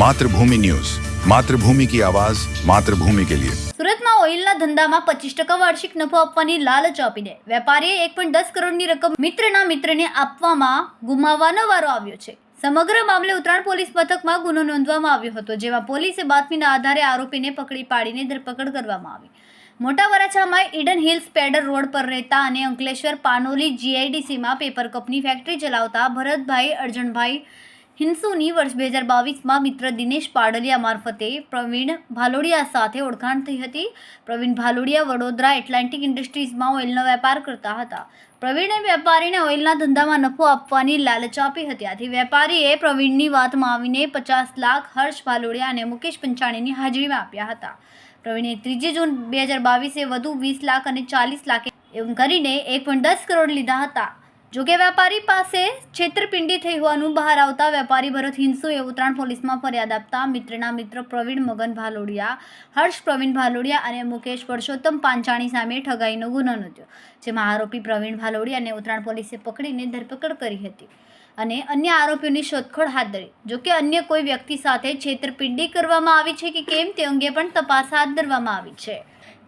Mathrubhumi news. Mathrubhumi કી આવાજ, માતૃભૂમિ કે લિયે. સુરતમાં ઓઇલના ધંધામાં પચીસ ટકા વાર્ષિક નફો આપવાની લાલચ આપીને વેપારીએ એક પોઈન્ટ દસ કરોડની રકમ મિત્રના મિત્રને આપવામાં ગુમાવવાનો વારો આવ્યો છે. સમગ્ર મામલે ઉત્તરાયણ પોલીસ મથકમાં ગુનો નોંધવામાં આવ્યો હતો, જેમાં પોલીસે બાતમીના આધારે આરોપીને પકડી પાડીને ધરપકડ કરવામાં આવી. મોટા વરાછામાં ઈડન હિલ્સ પેડર રોડ પર રહેતા અને અંકલેશ્વર પાનોલી જીઆઈડીસીમાં પેપર કપની ફેક્ટરી ચલાવતા ભરતભાઈ, અર્જણભાઈ હિન્સુની વર્ષ બે હજાર બાવીસમાં મિત્ર દિનેશ પાડલિયા મારફતે પ્રવીણ ભાલોડિયા સાથે ઓળખાણ થઈ હતી. પ્રવીણ ભાલોડિયા વડોદરા એટલાન્ટિક ઇન્ડસ્ટ્રીઝમાં ઓઇલનો વેપાર કરતા હતા. પ્રવીણે વેપારીને ઓઇલના ધંધામાં નફો આપવાની લાલચ આપી હતી. આથી વેપારીએ પ્રવીણની વાતમાં આવીને પચાસ લાખ હર્ષ ભાલોડિયા અને મુકેશ પંચાણીની હાજરીમાં આપ્યા હતા. પ્રવીણે ત્રીજી જૂન બે હજાર બાવીસે વધુ વીસ લાખ અને ચાલીસ લાખ એમ કરીને એક પોઈન્ટ દસ કરોડ લીધા હતા. જોકે વેપારી પાસે છેતરપિંડી થઈ હોવાનું બહાર આવતા વેપારી ભરત હિંસુએ ઉત્તરાયણ પોલીસમાં ફરિયાદ આપતા મિત્રના મિત્ર પ્રવીણ મગન ભાલોડિયા, હર્ષ પ્રવીણ ભાલોડિયા અને મુકેશ પરસોત્તમ પાંચાણી સામે ઠગાઈનો ગુનો નોંધ્યો, જેમાં આરોપી પ્રવીણ ભાલોડિયાને ઉત્તરાયણ પોલીસે પકડીને ધરપકડ કરી હતી અને અન્ય આરોપીઓની શોધખોળ હાથ ધરી. જોકે અન્ય કોઈ વ્યક્તિ સાથે છેતરપિંડી કરવામાં આવી છે કે કેમ તે અંગે પણ તપાસ હાથ ધરવામાં આવી છે.